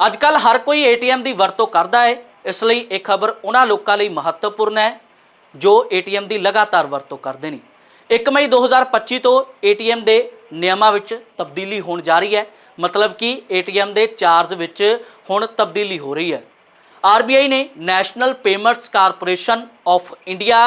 ਅੱਜ ਕੱਲ ਹਰ ਕੋਈ ਏਟੀਐਮ ਦੀ ਵਰਤੋਂ ਕਰਦਾ ਹੈ ਇਸ ਲਈ ਇਹ ਖਬਰ ਉਹਨਾਂ ਲੋਕਾਂ ਲਈ ਮਹੱਤਵਪੂਰਨ ਹੈ, ਜੋ ਏਟੀਐਮ ਦੀ ਲਗਾਤਾਰ ਵਰਤੋਂ ਕਰਦੇ ਨੇ। 1 ਮਈ 2025 ਤੋਂ ਏਟੀਐਮ ਦੇ ਨਿਯਮਾਂ ਵਿੱਚ ਤਬਦੀਲੀ ਹੋਣ ਜਾ ਰਹੀ ਹੈ। ਮਤਲਬ ਕਿ ਏਟੀਐਮ ਦੇ ਚਾਰਜ ਵਿੱਚ ਹੁਣ ਤਬਦੀਲੀ ਹੋ ਰਹੀ ਹੈ। ਆਰਬੀਆਈ ਨੇ national payments corporation of India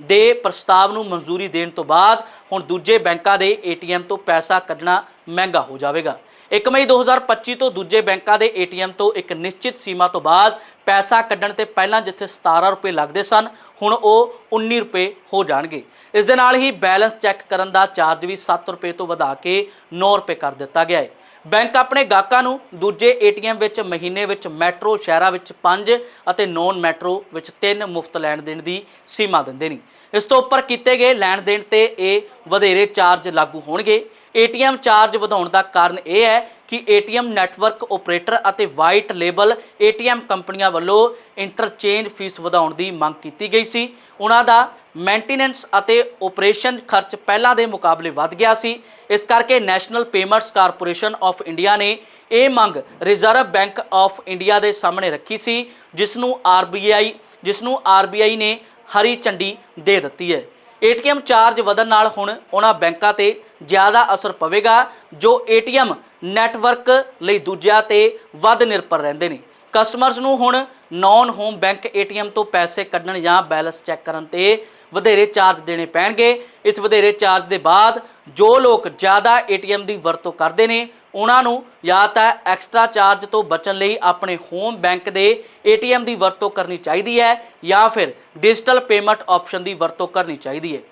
ਦੇ ਪ੍ਰਸਤਾਵ ਨੂੰ ਮਨਜ਼ੂਰੀ ਦੇਣ ਤੋਂ ਬਾਅਦ ਹੁਣ ਦੂਜੇ ਬੈਂਕਾਂ ਦੇ ਏਟੀਐਮ ਤੋਂ ਪੈਸਾ ਕੱਢਣਾ ਮਹਿੰਗਾ ਹੋ ਜਾਵੇਗਾ। 1 ਮਈ 2025 ਤੋਂ ਦੂਜੇ ਬੈਂਕਾਂ ਦੇ ਏਟੀਐਮ ਤੋਂ ਇੱਕ ਨਿਸ਼ਚਿਤ ਸੀਮਾ ਤੋਂ ਬਾਅਦ ਪੈਸਾ ਕੱਢਣ ਤੇ ਪਹਿਲਾਂ ਜਿੱਥੇ 17 ਰੁਪਏ ਲੱਗਦੇ ਸਨ, ਹੁਣ ਉਹ 19 ਰੁਪਏ ਹੋ ਜਾਣਗੇ। ਇਸ ਦੇ ਨਾਲ ਹੀ ਬੈਲੈਂਸ ਚੈੱਕ ਕਰਨ ਦਾ ਚਾਰਜ ਵੀ 7 ਰੁਪਏ ਤੋਂ ਵਧਾ ਕੇ 9 ਰੁਪਏ ਕਰ ਦਿੱਤਾ ਗਿਆ ਹੈ। ਬੈਂਕ ਆਪਣੇ ਗਾਹਕਾਂ ਨੂੰ ਦੂਜੇ ਏਟੀਐਮ ਵਿੱਚ ਮਹੀਨੇ ਵਿੱਚ ਮੈਟਰੋ ਸ਼ਹਿਰਾਂ ਵਿੱਚ 5 ਅਤੇ ਨੌਨ ਮੈਟਰੋ ਵਿੱਚ 3 ਮੁਫਤ ਲੈਣ ਦੇਣ ਦੀ ਸੀਮਾ ਦਿੰਦੇ ਨੇ। ਇਸ ਤੋਂ ਉੱਪਰ ਕੀਤੇ ਗਏ ਲੈਣ ਦੇਣ ਤੇ ਇਹ ਵਧੇਰੇ ਚਾਰਜ ਲਾਗੂ ਹੋਣਗੇ। ਏਟੀਐਮ ਚਾਰਜ ਵਧਾਉਣ ਦਾ ਕਾਰਨ ਇਹ ਹੈ ਕਿ ਏਟੀਐਮ ਨੈਟਵਰਕ ਆਪਰੇਟਰ ਅਤੇ ਵਾਈਟ ਲੇਬਲ ਏਟੀਐਮ ਕੰਪਨੀਆਂ ਵੱਲੋਂ ਇੰਟਰਚੇਂਜ ਫੀਸ ਵਧਾਉਣ ਦੀ ਮੰਗ ਕੀਤੀ ਗਈ ਸੀ। ਉਹਨਾਂ ਦਾ ਮੇਨਟੇਨੈਂਸ ਅਤੇ ਆਪਰੇਸ਼ਨ ਖਰਚ ਪਹਿਲਾਂ ਦੇ ਮੁਕਾਬਲੇ ਵੱਧ ਗਿਆ ਸੀ। ਇਸ ਕਰਕੇ national payments corporation of India ਨੇ ਇਹ ਮੰਗ ਰਿਜ਼ਰਵ ਬੈਂਕ ਆਫ ਇੰਡੀਆ ਦੇ ਸਾਹਮਣੇ ਰੱਖੀ ਸੀ ਜਿਸ ਨੂੰ ਆਰਬੀਆਈ ਜਿਸ ਨੂੰ ਆਰਬੀਆਈ ਨੇ ਹਰੀ ਝੰਡੀ ਦੇ ਦਿੱਤੀ ਹੈ। ਏਟੀਐਮ ਚਾਰਜ ਵਧਣ ਨਾਲ ਹੁਣ ਉਹਨਾਂ ਬੈਂਕਾਂ ਤੇ ਜ਼ਿਆਦਾ ਅਸਰ ਪਵੇਗਾ, ਜੋ ਏਟੀਐਮ ਨੈਟਵਰਕ ਲਈ ਦੂਜਿਆਂ ਤੇ ਵੱਧ ਨਿਰਭਰ ਰਹਿੰਦੇ ਨੇ। ਕਸਟਮਰਸ ਨੂੰ ਹੁਣ ਨੌਨ ਹੋਮ ਬੈਂਕ ਏਟੀਐਮ ਤੋਂ ਪੈਸੇ ਕੱਢਣ ਜਾਂ ਬੈਲੈਂਸ ਚੈੱਕ ਕਰਨ ਤੇ ਵਧੇਰੇ ਚਾਰਜ ਦੇਣੇ ਪੈਣਗੇ। ਇਸ ਵਧੇਰੇ ਚਾਰਜ ਦੇ ਬਾਅਦ ਜੋ ਲੋਕ ਜ਼ਿਆਦਾ ਏਟੀਐਮ ਦੀ ਵਰਤੋਂ ਕਰਦੇ ਨੇ ਉਹਨਾਂ ਨੂੰ ਜਾਂ ਤਾਂ ਐਕਸਟਰਾ ਚਾਰਜ ਤੋਂ ਬਚਣ ਲਈ ਆਪਣੇ ਹੋਮ ਬੈਂਕ ਦੇ ਏਟੀਐਮ ਦੀ ਵਰਤੋਂ ਕਰਨੀ ਚਾਹੀਦੀ ਹੈ ਜਾਂ ਫਿਰ ਡਿਜੀਟਲ ਪੇਮੈਂਟ ਆਪਸ਼ਨ ਦੀ ਵਰਤੋਂ ਕਰਨੀ ਚਾਹੀਦੀ ਹੈ।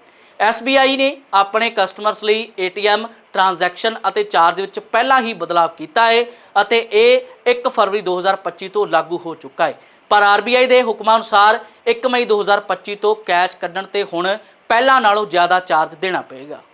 SBI ਨੇ ਆਪਣੇ ਕਸਟਮਰਸ ਲਈ ATM ਟ੍ਰਾਂਜੈਕਸ਼ਨ ਅਤੇ ਚਾਰਜ ਵਿੱਚ ਪਹਿਲਾਂ ਹੀ ਬਦਲਾਅ ਕੀਤਾ ਹੈ ਅਤੇ ਇਹ 1 ਫਰਵਰੀ 2025 ਤੋਂ ਲਾਗੂ ਹੋ ਚੁੱਕਾ ਹੈ। ਪਰ RBI ਦੇ ਹੁਕਮਾਂ ਅਨੁਸਾਰ 1 ਮਈ 2025 ਤੋਂ ਕੈਸ਼ ਕੱਢਣ ਤੇ ਹੁਣ ਪਹਿਲਾਂ ਨਾਲੋਂ ਜ਼ਿਆਦਾ ਚਾਰਜ ਦੇਣਾ ਪਏਗਾ।